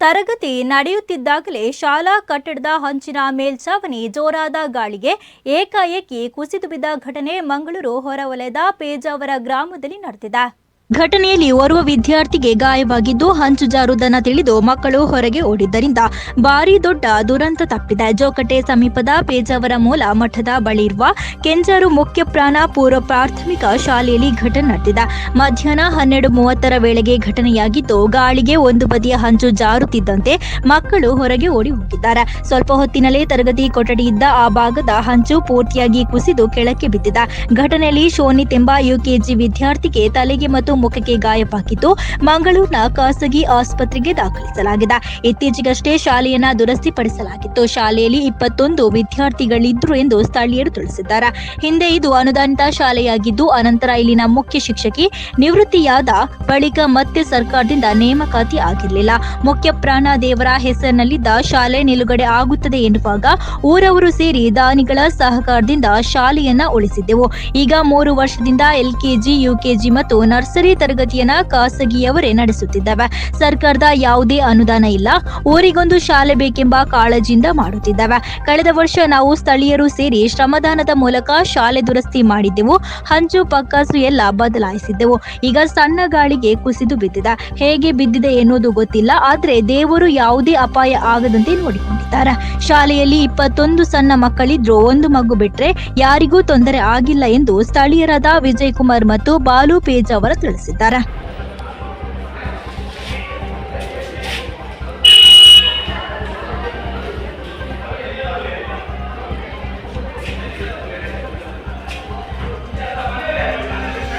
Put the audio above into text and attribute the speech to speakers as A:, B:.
A: ತರಗತಿ ನಡೆಯುತ್ತಿದ್ದಾಗಲೇ ಶಾಲಾ ಕಟ್ಟಡದ ಹಂಚಿನ ಮೇಲ್ಛಾವಣಿ ಜೋರಾದ ಗಾಳಿಗೆ ಏಕಾಏಕಿ ಕುಸಿದು ಬಿದ್ದ ಘಟನೆ ಮಂಗಳೂರು ಹೊರವಲಯದ ಪೇಜಾವರ ಗ್ರಾಮದಲ್ಲಿ ನಡೆದಿದೆ. ಘಟನೆಯಲ್ಲಿ ಓರ್ವ ವಿದ್ಯಾರ್ಥಿಗೆ ಗಾಯವಾಗಿದ್ದು ಹಂಚು ಜಾರುವುದನ್ನು ತಿಳಿದು ಮಕ್ಕಳು ಹೊರಗೆ ಓಡಿದ್ದರಿಂದ ಭಾರಿ ದೊಡ್ಡ ದುರಂತ ತಪ್ಪಿದೆ. ಜೋಕಟೆ ಸಮೀಪದ ಪೇಜಾವರ ಮೂಲ ಮಠದ ಬಳಿ ಇರುವ ಕೆಂಜಾರು ಮುಖ್ಯ ಪ್ರಾಣ ಪೂರ್ವ ಪ್ರಾಥಮಿಕ ಶಾಲೆಯಲ್ಲಿ ಘಟನೆ ನಡೆದಿದೆ. ಮಧ್ಯಾಹ್ನ ಹನ್ನೆರಡು ಮೂವತ್ತರ ವೇಳೆಗೆ ಘಟನೆಯಾಗಿದ್ದು ಗಾಳಿಗೆ ಒಂದು ಬದಿಯ ಹಂಚು ಜಾರುತ್ತಿದ್ದಂತೆ ಮಕ್ಕಳು ಹೊರಗೆ ಓಡಿ ಹೋಗಿದ್ದಾರೆ. ಸ್ವಲ್ಪ ಹೊತ್ತಿನಲ್ಲೇ ತರಗತಿ ಕೊಠಡಿಯಿದ್ದ ಆ ಭಾಗದ ಹಂಚು ಪೂರ್ತಿಯಾಗಿ ಕುಸಿದು ಕೆಳಕ್ಕೆ ಬಿದ್ದಿದೆ. ಘಟನೆಯಲ್ಲಿ ಶೋನಿತ್ ಎಂಬ ಯುಕೆಜಿ ವಿದ್ಯಾರ್ಥಿಗೆ ತಲೆಗೆ ಮತ್ತು ಮುಖಕ್ಕೆ ಗಾಯವಾಗಿದ್ದು ಮಂಗಳೂರಿನ ಖಾಸಗಿ ಆಸ್ಪತ್ರೆಗೆ ದಾಖಲಿಸಲಾಗಿದೆ. ಇತ್ತೀಚೆಗಷ್ಟೇ ಶಾಲೆಯನ್ನ ದುರಸ್ತಿಪಡಿಸಲಾಗಿತ್ತು. ಶಾಲೆಯಲ್ಲಿ ಇಪ್ಪತ್ತೊಂದು ವಿದ್ಯಾರ್ಥಿಗಳಿದ್ರು ಎಂದು ಸ್ಥಳೀಯರು ತಿಳಿಸಿದ್ದಾರೆ. ಹಿಂದೆ ಇದು ಅನುದಾನಿತ ಶಾಲೆಯಾಗಿದ್ದು, ಅನಂತರ ಇಲ್ಲಿನ ಮುಖ್ಯ ಶಿಕ್ಷಕಿ ನಿವೃತ್ತಿಯಾದ ಬಳಿಕ ಮತ್ತೆ ಸರ್ಕಾರದಿಂದ ನೇಮಕಾತಿ ಆಗಿರಲಿಲ್ಲ. ಮುಖ್ಯ ಪ್ರಾಣ ದೇವರ ಹೆಸರಿನಲ್ಲಿದ್ದ ಶಾಲೆ ನಿಲುಗಡೆ ಆಗುತ್ತದೆ ಎನ್ನುವಾಗ ಊರವರು ಸೇರಿ ದಾನಿಗಳ ಸಹಕಾರದಿಂದ ಶಾಲೆಯನ್ನ ಉಳಿಸಿದ್ದೆವು. ಈಗ ಮೂರು ವರ್ಷದಿಂದ ಎಲ್ಕೆಜಿ, ಯುಕೆಜಿ ಮತ್ತು ನರ್ಸರಿ ತರಗತಿಯನ್ನ ಖಾಸಗಿಯವರೇ ನಡೆಸುತ್ತಿದ್ದಾವೆ. ಸರ್ಕಾರದ ಯಾವುದೇ ಅನುದಾನ ಇಲ್ಲ. ಊರಿಗೊಂದು ಶಾಲೆ ಬೇಕೆಂಬ ಕಾಳಜಿಯಿಂದ ಮಾಡುತ್ತಿದ್ದಾವೆ. ಕಳೆದ ವರ್ಷ ನಾವು ಸ್ಥಳೀಯರು ಸೇರಿ ಶ್ರಮದಾನದ ಮೂಲಕ ಶಾಲೆ ದುರಸ್ತಿ ಮಾಡಿದ್ದೆವು. ಹಂಚು ಪಕ್ಕಾಸು ಎಲ್ಲ ಬದಲಾಯಿಸಿದ್ದೆವು. ಈಗ ಸಣ್ಣ ಗಾಳಿಗೆ ಕುಸಿದು ಬಿದ್ದಿದೆ. ಹೇಗೆ ಬಿದ್ದಿದೆ ಎನ್ನುವುದು ಗೊತ್ತಿಲ್ಲ. ಆದ್ರೆ ದೇವರು ಯಾವುದೇ ಅಪಾಯ ಆಗದಂತೆ ನೋಡಿಕೊಂಡಿದ್ದಾರೆ. ಶಾಲೆಯಲ್ಲಿ ಇಪ್ಪತ್ತೊಂದು ಸಣ್ಣ ಮಕ್ಕಳಿದ್ರು ಒಂದು ಮಗು ಬಿಟ್ರೆ ಯಾರಿಗೂ ತೊಂದರೆ ಆಗಿಲ್ಲ ಎಂದು ಸ್ಥಳೀಯರಾದ ವಿಜಯ್ ಕುಮಾರ್ ಮತ್ತು ಬಾಲು ಪೇಜ್ ಅವರು se dará